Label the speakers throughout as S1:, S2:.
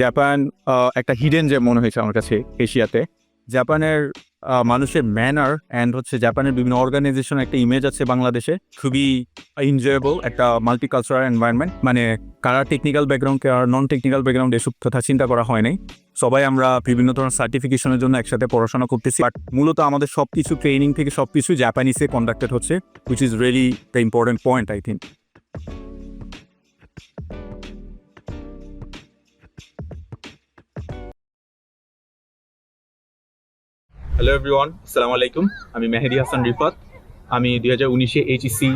S1: Japan একটা hidden যে মনে হয়েছে আমার কাছে এশিয়াতে। জাপানের মানুষের ম্যানার অ্যান্ড হচ্ছে জাপানের বিভিন্ন অর্গানাইজেশন একটা ইমেজ আছে বাংলাদেশে। খুবই এনজয়েবল একটা মাল্টিকালচারাল এনভায়রনমেন্ট মানে কারা টেকনিক্যাল ব্যাকগ্রাউন্ড আর নন টেকনিক্যাল ব্যাকগ্রাউন্ড এসব কথা চিন্তা করা হয় নাই। সবাই আমরা বিভিন্ন ধরনের সার্টিফিকেশনের জন্য একসাথে পড়াশোনা করতেছি। বাট মূলত আমাদের সব কিছু ট্রেনিং থেকে সব কিছু জাপানিসে কন্ডাক্টেড হচ্ছে which is really the important point I think hello everyone আসসালামু আলাইকুম আমি মেহেদি হাসান রিফাত। আমি দুই হাজার উনিশে এইচইসি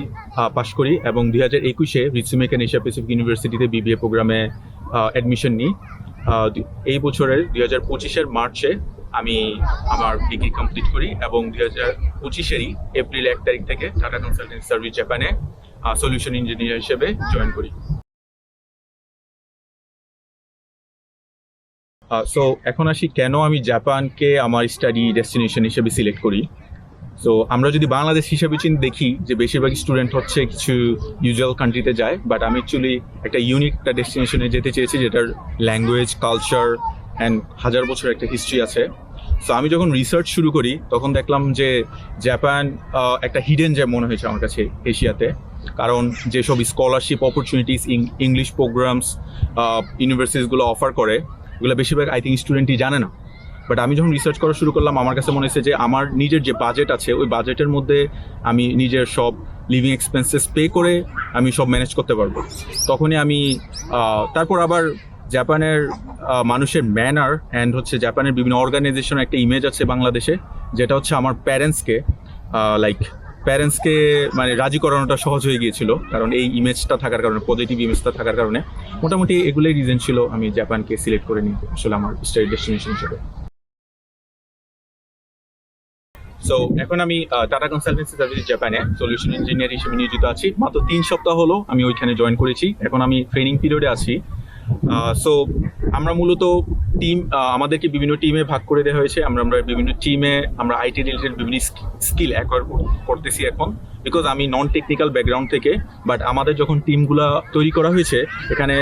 S1: পাশ করি এবং দুই হাজার একুশে রিসুমেকান এশিয়া প্যাসিফিক ইউনিভার্সিটিতে বিবিএ প্রোগ্রামে অ্যাডমিশন নিই। এই বছরের দুই হাজার পঁচিশের মার্চে আমি আমার ডিগ্রি কমপ্লিট করি এবং দুই হাজার পঁচিশেরই এপ্রিল এক তারিখ থেকে টাটা কনসালটেন্সি সার্ভিস জাপানে সলিউশন ইঞ্জিনিয়ার হিসেবে জয়েন করি। সো এখন আসি কেন আমি জাপানকে আমার স্টাডি ডেস্টিনেশন হিসেবে সিলেক্ট করি? সো আমরা যদি বাংলাদেশ হিসেবে চিন্তা দেখি, যে বেশিরভাগ স্টুডেন্ট হচ্ছে কিছু ইউজুয়াল কান্ট্রিতে যায় বাট আমি অ্যাকচুয়ালি একটা ইউনিক একটা ডেস্টিনেশনে যেতে চেয়েছি, যেটার ল্যাঙ্গুয়েজ কালচার অ্যান্ড হাজার বছর একটা হিস্ট্রি আছে। সো আমি যখন রিসার্চ শুরু করি, তখন দেখলাম যে জাপান একটা হিডেন যে মনে হয়েছে আমার কাছে এশিয়াতে। কারণ যেসব স্কলারশিপ অপরচুনিটিস ইংলিশ প্রোগ্রামস ইউনিভার্সিটিসগুলো অফার করে এগুলো বেশিরভাগ আই থিঙ্ক স্টুডেন্টই জানে না। বাট আমি যখন রিসার্চ করা শুরু করলাম, আমার কাছে মনে হয়েছে যে আমার নিজের যে বাজেট আছে, ওই বাজেটের মধ্যে আমি নিজের সব লিভিং এক্সপেন্সেস পে করে আমি সব ম্যানেজ করতে পারব। তখনই আমি তারপর আবার জাপানের মানুষের ম্যানার অ্যান্ড হচ্ছে জাপানের বিভিন্ন অর্গানাইজেশনের একটা ইমেজ আছে বাংলাদেশে, যেটা হচ্ছে আমার প্যারেন্টসকে লাইক প্যারেন্টসকে মানে রাজি করানোটা সহজ হয়ে গিয়েছিল। কারণ এই ইমেজটা থাকার কারণে পজিটিভ ইমেজটা থাকার কারণে মোটামুটি এগুলোই রিজন ছিল আমি জাপানকে সিলেক্ট করে নিই, আসলে আমার স্টাডি ডেস্টিনেশন হিসেবে। সো এখন আমি টাটা কনসালটেন্সি সার্ভিস জাপানে সলিউশন ইঞ্জিনিয়ার হিসেবে নিয়োজিত আছি। মাত্র তিন সপ্তাহ হলো আমি ওইখানে জয়েন করেছি। এখন আমি ট্রেনিং পিরিয়ডে আছি। সো আমরা মূলত টিম আমাদেরকে বিভিন্ন টিমে ভাগ করে দেওয়া হয়েছে। আমরা আমরা বিভিন্ন টিমে আমরা আইটি রিলেটেড বিভিন্ন স্কিল অ্যাকোয়ার করতেছি এখন। বিকজ আমি নন টেকনিক্যাল ব্যাকগ্রাউন্ড থেকে বাট আমাদের যখন টিমগুলা তৈরি করা হয়েছে, এখানে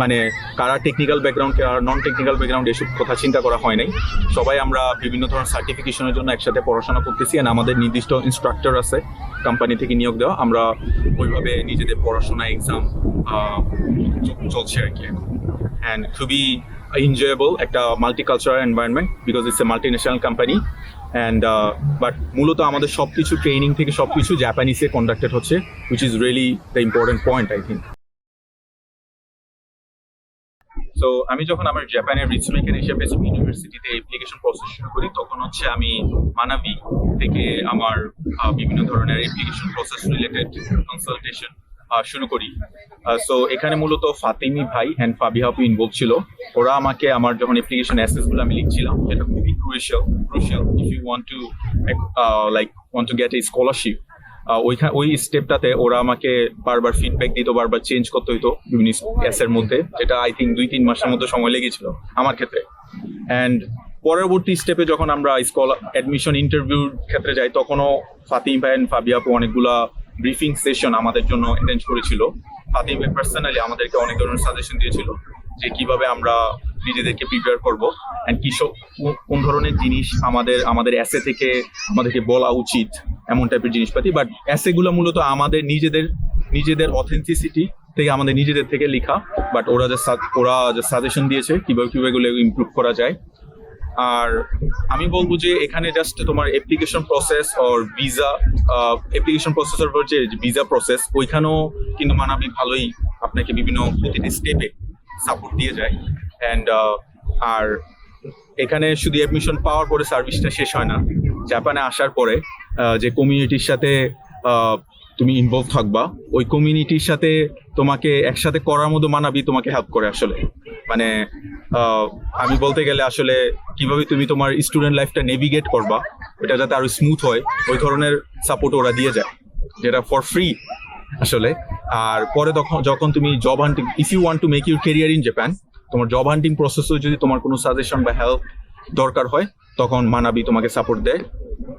S1: মানে কারা টেকনিক্যাল ব্যাকগ্রাউন্ড আর নন টেকনিক্যাল ব্যাকগ্রাউন্ড এসব কথা চিন্তা করা হয় নাই। সবাই আমরা বিভিন্ন ধরনের সার্টিফিকেশনের জন্য একসাথে পড়াশোনা করতেছি অ্যান্ড আমাদের নির্দিষ্ট ইনস্ট্রাক্টর আছে কোম্পানি থেকে নিয়োগ দেওয়া। আমরা ওইভাবে নিজেদের পড়াশোনা এক্সাম চলছে আর কি এখন। অ্যান্ড খুবই এনজয়েবল একটা multicultural environment because it's a multi company and but মূলত আমাদের সব কিছু ট্রেনিং থেকে সব কিছু জাপানিসে কন্ডাক্টেড হচ্ছে which is really the important point I think so আমি যখন আমার জাপানের রিচমেকেন প্যাসিফিক ইউনিভার্সিটিতে অ্যাপ্লিকেশন প্রসেস শুরু করি, তখন হচ্ছে আমি মানাবি থেকে আমার বিভিন্ন ধরনের অ্যাপ্লিকেশন প্রসেস রিলেটেড কনসালটেশন শুরু করি। সো এখানে মূলত ফাতিমি ভাই অ্যান্ড ফাবিহাপু ইনভলভ ছিল। ওরা আমাকে আমার যখন অ্যাপ্লিকেশন অ্যাসেসগুলো আমি লিখছিলাম যেটা খুবই crucial crucial if you want to like want to get a scholarship ওইখানে ওই স্টেপটাতে ওরা আমাকে বারবার ফিডব্যাক দিত, বারবার চেঞ্জ করতে হইতো বিভিন্ন এর মধ্যে, যেটা আই থিঙ্ক দুই, তিন মাসের মতো সময় লেগেছিল আমার ক্ষেত্রে। অ্যান্ড পরবর্তী স্টেপে যখন আমরা স্কলার অ্যাডমিশন ইন্টারভিউর ক্ষেত্রে যাই, তখনও ফাতিম ভাই অ্যান্ড ফাবিয়াপু অনেকগুলা ব্রিফিং সেশন আমাদের জন্য অ্যারেঞ্জ করেছিল। ফাতিম ভাই পার্সোনালি আমাদেরকে অনেক ধরনের সাজেশন দিয়েছিল যে কীভাবে আমরা নিজেদেরকে প্রিপেয়ার করব অ্যান্ড কি সব, কোন- ধরনের জিনিস আমাদের আমাদের অ্যাসে থেকে আমাদেরকে বলা উচিত এমন টাইপের জিনিসপাতি। বাট অ্যাসেগুলো মূলত আমাদের নিজেদের নিজেদের অথেন্টিসিটি থেকে আমাদের নিজেদের থেকে লেখা। বাট ওরা যে ওরা যে সাজেশন দিয়েছে কীভাবে কীভাবে এগুলো ইমপ্রুভ করা যায়। আর আমি বলব যে এখানে জাস্ট তোমার application process or visa application প্রসেসের পর যে ভিসা প্রসেস ওইখানেও কিন্তু মানাবি ভালোই আপনাকে বিভিন্ন প্রতিটি স্টেপে সাপোর্ট দিয়ে যায়। অ্যান্ড আর এখানে শুধু অ্যাডমিশন পাওয়ার পরে সার্ভিসটা শেষ হয় না। জাপানে আসার পরে যে কমিউনিটির সাথে তুমি ইনভলভ থাকবা, ওই কমিউনিটির সাথে তোমাকে একসাথে করার মতো মানাবি তোমাকে হেল্প করে আসলে। মানে আমি বলতে গেলে আসলে কীভাবে তুমি তোমার স্টুডেন্ট লাইফটা নেভিগেট করবা ওটা যাতে আরও স্মুথ হয়, ওই ধরনের সাপোর্ট ওরা দিয়ে যায়, যেটা ফর ফ্রি আসলে। আর পরে তখন, যখন তুমি job hunting if you want to make your career in Japan তোমার জব হান্টিং প্রসেসও যদি তোমার কোনো সাজেশন বা হেল্প দরকার হয়, তখন মানাবি তোমাকে সাপোর্ট দেয়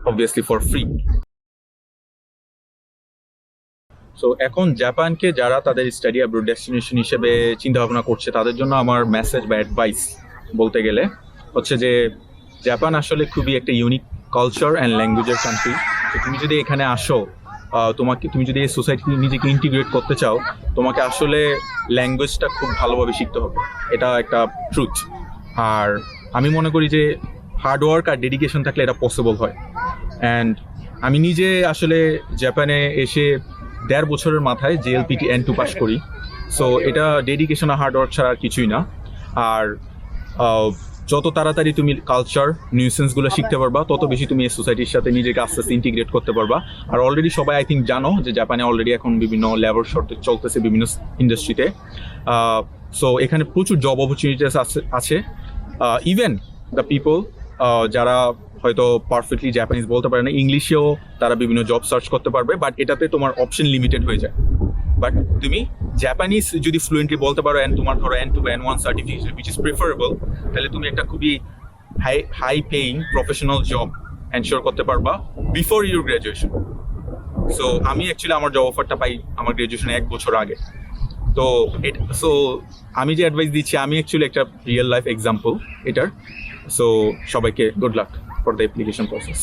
S1: অবভিয়াসলি ফর ফ্রি তো এখন জাপানকে যারা তাদের স্টাডি অ্যাব্রোড ডেস্টিনেশন হিসেবে চিন্তা ভাবনা করছে, তাদের জন্য আমার মেসেজ বা অ্যাডভাইস বলতে গেলে হচ্ছে যে, জাপান আসলে খুবই একটা ইউনিক কালচার অ্যান্ড ল্যাঙ্গুয়েজের কান্ট্রি তুমি যদি এখানে আসো তোমাকে, তুমি যদি এই সোসাইটি নিজেকে ইন্টিগ্রেট করতে চাও, তোমাকে আসলে ল্যাঙ্গুয়েজটা খুব ভালোভাবে শিখতে হবে। এটা একটা ট্রুথ আর আমি মনে করি যে হার্ডওয়ার্ক আর ডেডিকেশন থাকলে এটা পসিবল হয়। অ্যান্ড আমি নিজে আসলে জাপানে এসে দেড় বছরের মাথায় জেএলপিটি এন টু পাস করি। সো এটা ডেডিকেশন আর হার্ডওয়ার্ক ছাড়া আর কিছুই না। আর যত তাড়াতাড়ি তুমি কালচার নিউসেন্সগুলো শিখতে পারবা, তত বেশি তুমি এই সোসাইটির সাথে নিজেকে আস্তে আস্তে ইন্টিগ্রেট করতে পারবা। আর অলরেডি সবাই আই থিঙ্ক জানো যে জাপানে অলরেডি এখন বিভিন্ন লেবার শর্টেজ চলতেছে বিভিন্ন ইন্ডাস্ট্রিতে সো এখানে প্রচুর জব অপরচুনিটিস আছে ইভেন দ্য পিপল যারা হয়তো পারফেক্টলি জাপানিজ বলতে পারে না ইংলিশেও তারা বিভিন্ন জব সার্চ করতে পারবে বাট এটাতে তোমার অপশন লিমিটেড হয়ে যায়। বাট তুমি জাপানিজ যদি ফ্লুয়েন্টলি বলতে পারো অ্যান্ড তোমার ধরো N two and one certification which is preferable তাহলে তুমি একটা খুবই high high paying professional job ensure করতে পারবা বিফোর ইউর গ্র্যাজুয়েশন সো আমি অ্যাকচুয়ালি আমার জব অফারটা পাই আমার গ্র্যাজুয়েশন এক বছর আগে। তো এটা সো আমি যে অ্যাডভাইস দিচ্ছি, আমি অ্যাকচুয়ালি একটা রিয়েল লাইফ এক্সাম্পল এটার। সো সবাইকে good luck for the application process